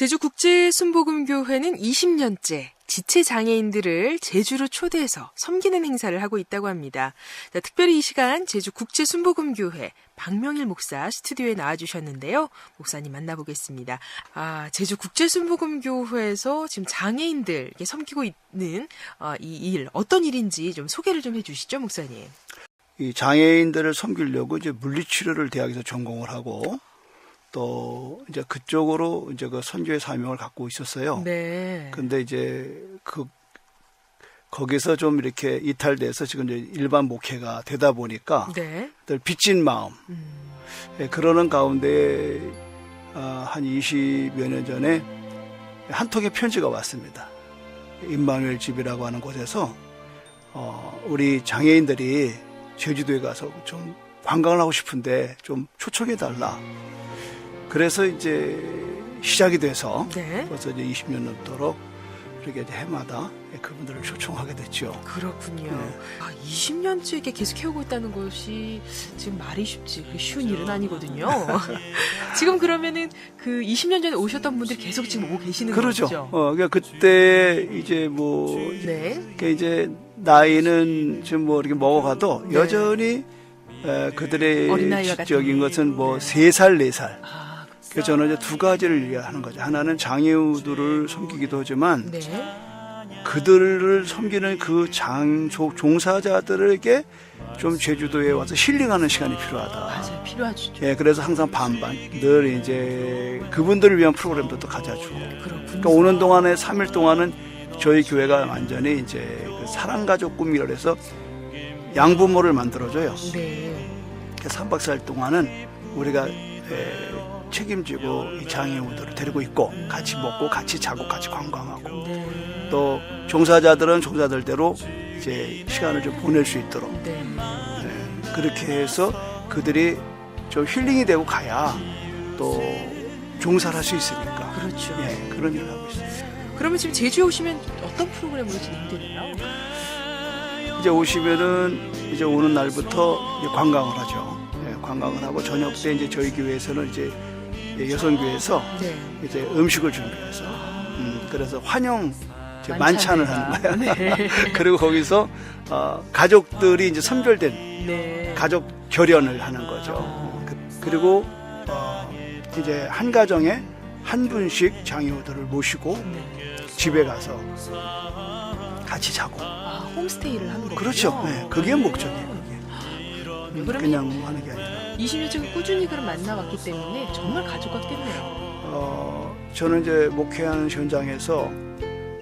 제주 국제 순복음교회는 20년째 지체 장애인들을 제주로 초대해서 섬기는 행사를 하고 있다고 합니다. 자, 특별히 이 시간 제주 국제 순복음교회 박명일 목사 스튜디오에 나와주셨는데요. 목사님 만나보겠습니다. 아, 제주 국제 순복음교회에서 지금 장애인들 섬기고 있는 어, 이일 어떤 일인지 좀 소개를 좀 해주시죠, 목사님. 이 장애인들을 섬기려고 이제 물리치료를 대학에서 전공을 하고 또 이제 그쪽으로 이제 그 선교의 사명을 갖고 있었어요. 네. 근데 이제 그 거기서 좀 이렇게 이탈돼서 지금 이제 일반 목회가 되다 보니까 네. 늘 빚진 마음 음, 예, 그러는 가운데 아, 한 20여 년 전에 한 통의 편지가 왔습니다. 임마누엘 집이라고 하는 곳에서 어, 우리 장애인들이 제주도에 가서 좀 관광을 하고 싶은데 좀 초청해 달라. 그래서 이제 시작이 돼서 네. 벌써 이제 20년 넘도록 이렇게 이제 해마다 그분들을 초청하게 됐죠. 그렇군요. 네. 아, 20년째 이게 계속 해오고 있다는 것이 지금 말이 쉽지 그게 쉬운 일은 아니거든요. 지금 그러면은 그 20년 전에 오셨던 분들이 계속 지금 오고 계시는 그러죠. 거죠? 어, 그러니까 그때 이제 뭐 네. 그 이제 나이는 지금 뭐 이렇게 먹어가도 네. 여전히 에, 그들의 지적인 같은 것은 뭐 세 살, 네 살. 아, 그래서 저는 이제 두 가지를 이해하는 거죠. 하나는 장애우들을 섬기기도 하지만 네. 그들을 섬기는 그 장, 조- 종사자들에게 좀 제주도에 와서 힐링하는 시간이 필요하다. 맞아요. 필요하죠. 예, 그래서 항상 반반 늘 이제 그분들을 위한 프로그램도 또 가져주고. 그렇군요. 그러니까 오는 동안에 3일 동안은 저희 교회가 완전히 이제 그 사랑가족 꿈이라 해서 양부모를 만들어줘요. 네. 그래서 3박 4일 동안은 우리가 에, 책임지고 이 장애우들을 데리고 있고 같이 먹고 같이 자고 같이 관광하고 네. 또 종사자들은 종사들대로 이제 시간을 좀 보낼 수 있도록 네. 예, 그렇게 해서 그들이 좀 힐링이 되고 가야 또 종사를 할 수 있으니까 그렇죠. 예, 그런 일을 하고 있어요. 그러면 지금 제주에 오시면 어떤 프로그램으로 진행되나요? 이제 오시면은 이제 오는 날부터 이제 관광을 하죠. 예, 관광을 하고 저녁 때 이제 저희 교회에서는 이제 여성교회에서 네. 이제 음식을 준비해서 음, 그래서 환영 만찬을 하는 거예요. 네. 그리고 거기서 어, 가족들이 이제 선별된 네. 가족 결연을 하는 거죠. 그, 리고 어, 이제 한 가정에 한 분씩 장애우들을 모시고 네. 집에 가서 같이 자고. 아, 홈스테이를 하는 거군요. 그렇죠. 네, 그게 목적이에요. 그게. 네, 그러면 그냥 하는 게 아니라. 20년째 꾸준히 그럼 만나왔기 때문에 정말 가족 같겠네요. 어, 저는 이제 목회하는 현장에서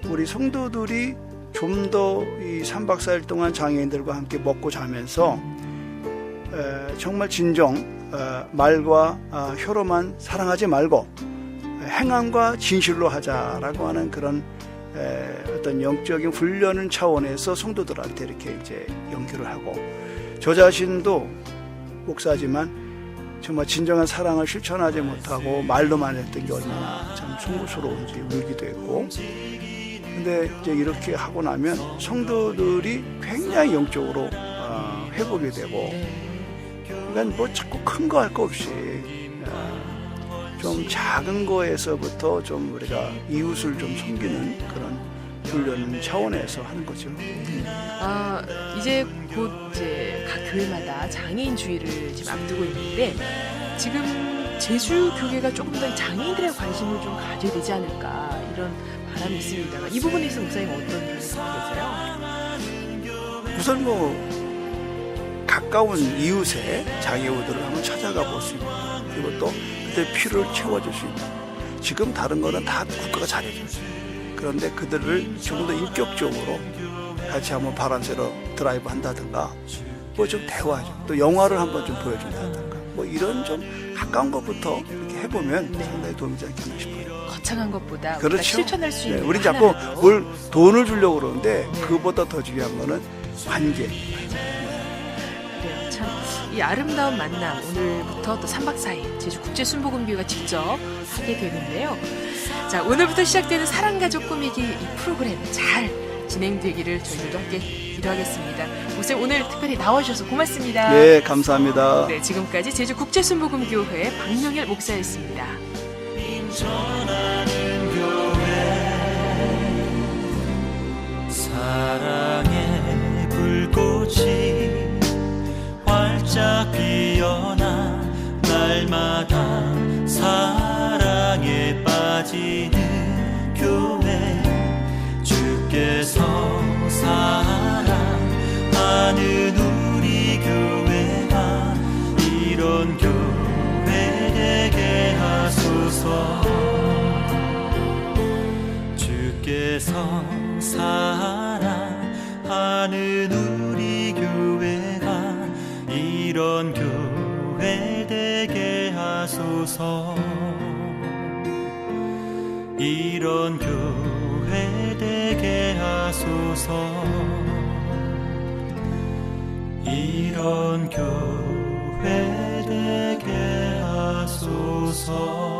우리 성도들이 좀 더 이 3박 4일 동안 장애인들과 함께 먹고 자면서 에, 정말 진정 어, 말과 아, 혀로만 사랑하지 말고 행함과 진실로 하자라고 하는 그런 에, 어떤 영적인 훈련을 차원에서 성도들한테 이렇게 이제 연결을 하고 저 자신도 목사지만 정말 진정한 사랑을 실천하지 못하고 말로만 했던 게 얼마나 참 송구스러운지 울기도 했고 근데 이제 이렇게 하고 나면 성도들이 굉장히 영적으로 어, 회복이 되고 네. 그러니까 뭐 자꾸 큰 거 할 거 없이 어, 좀 작은 거에서부터 좀 우리가 이웃을 좀 섬기는 그런 훈련 차원에서 하는 거죠. 아, 이제 곧 이제 각 교회마다 장애인 주의를 지금 앞두고 있는데 지금 제주 교회가 조금 더 장애인들의 관심을 좀 가져야 되지 않을까 이런 바람이 있습니다. 이 부분에서 목사님 어떤 갖고 계세요? 우선 뭐 가까운 이웃의 장애우들을 한번 찾아가 볼 수 있는 그리고 또 그들 필요를 채워줄 수 있는 지금 다른 거는 다 국가가 잘해줘요 그런데 그들을 좀더 인격적으로 같이 한번 바람 쐬러 드라이브 한다든가 뭐 좀 대화하죠 또 영화를 한번 좀 보여준다든가 뭐 이런 좀 가까운 것부터 이렇게 해보면 네. 상당히 도움이 되지 않겠나 싶어요 거창한 것보다 그렇죠. 실천할 수 네, 있는 우리 자꾸 뭘 돈을 주려고 그러는데 네. 그보다 더 중요한 거는 관계 그래요. 참, 이 아름다운 만남 오늘부터 또 3박 4일 제주 국제 순복음교회가 직접 하게 되는데요. 자, 오늘부터 시작되는 사랑가족 꾸미기 이 프로그램 잘 진행되기를 저희들도 함께 기도하겠습니다. 목사님 오늘 특별히 나와주셔서 고맙습니다. 예, 감사합니다. 네, 지금까지 제주 국제순복음교회 박명일 목사였습니다. 사랑의 불꽃이 활짝 피어나 날마다 사 记得。 교회 되게 하소서. 이런 교회 되게 하소서.